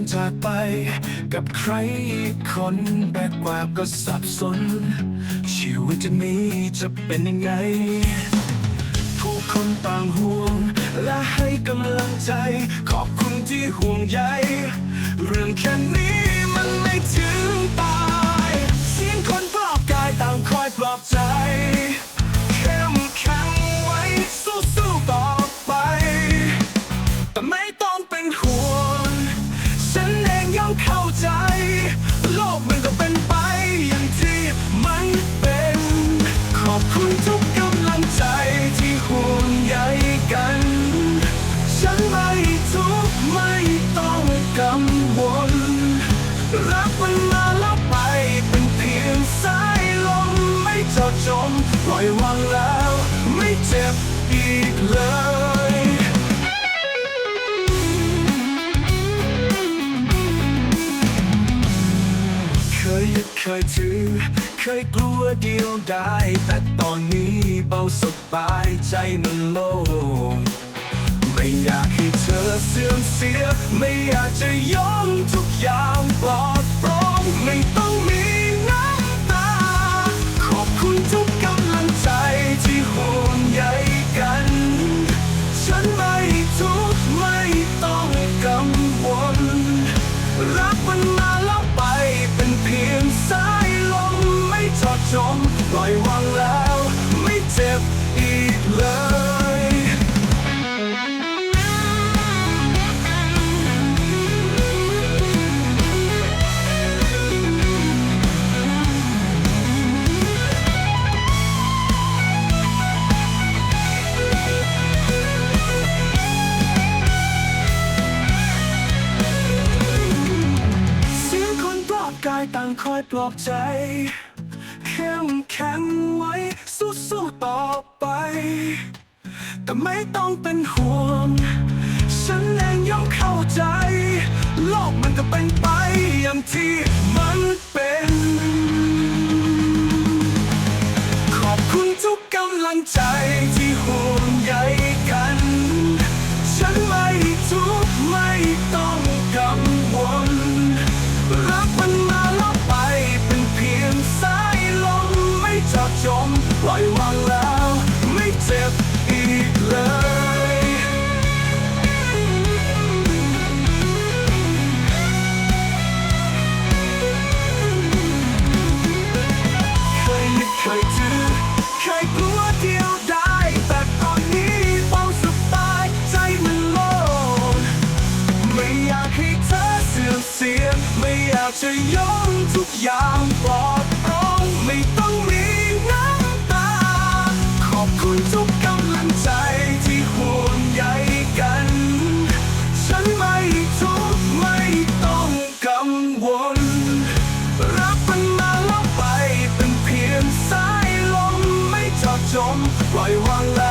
ินจากไป กับใครอีกคนแบกความก็สับสน ชีวิตจะนี้จะเป็นยังไง ผู้คนต่างห่วง และให้กำลังใจ ขอบคุณที่ห่วงใยเรื่องแค่นี้ รักมันมาแล้วไป เป็นเพียงสายลมไม่เจาะจงปล่อยวางแล้ว ไม่เจ็บอีกเลยเคยยึดเคยถือ เคยกลัวเดียวได้ แต่ตอนนี้เบาสบายใจมันโล่งไม่อยากให้เธอ เสื่อมเสีย ไม่อยากจะย้อมทุกอย่างปลอดโปร่งไม่ต้องมีน้ำตา ขอบคุณทุกกำลังใจที่ห่วงใยกัน ฉันไม่ทุกข์ไม่ต้องกังวล รักมันมาแล้วไปเป็นเพียงสายลมไม่เจอดจงปล่อยวางแล้ว กายต่างคอยปลอบใจ เข้มแข็งไว้ สู้ๆต่อไป แต่ไม่ต้องเป็นห่วง ฉันเองย่อมเข้าใจ โลกมันก็เป็นไปอย่างที่มันเป็น ขอบคุณทุกกำลังใจที่ห่วงใยกัน ฉันไม่ทุกข์ไม่ต้องกังวลรักมัน จ็บอีกเลยเคยยึดเคยถือเคยกลัวเดียวได้แต่ตอนนี้เบาสบายใจมันโล่งไม่อยากให้เธอเสื่อมเสียไม่อยากจะยอมทุกอย่างปลอดโปร่งไม่ต้อง Why you run like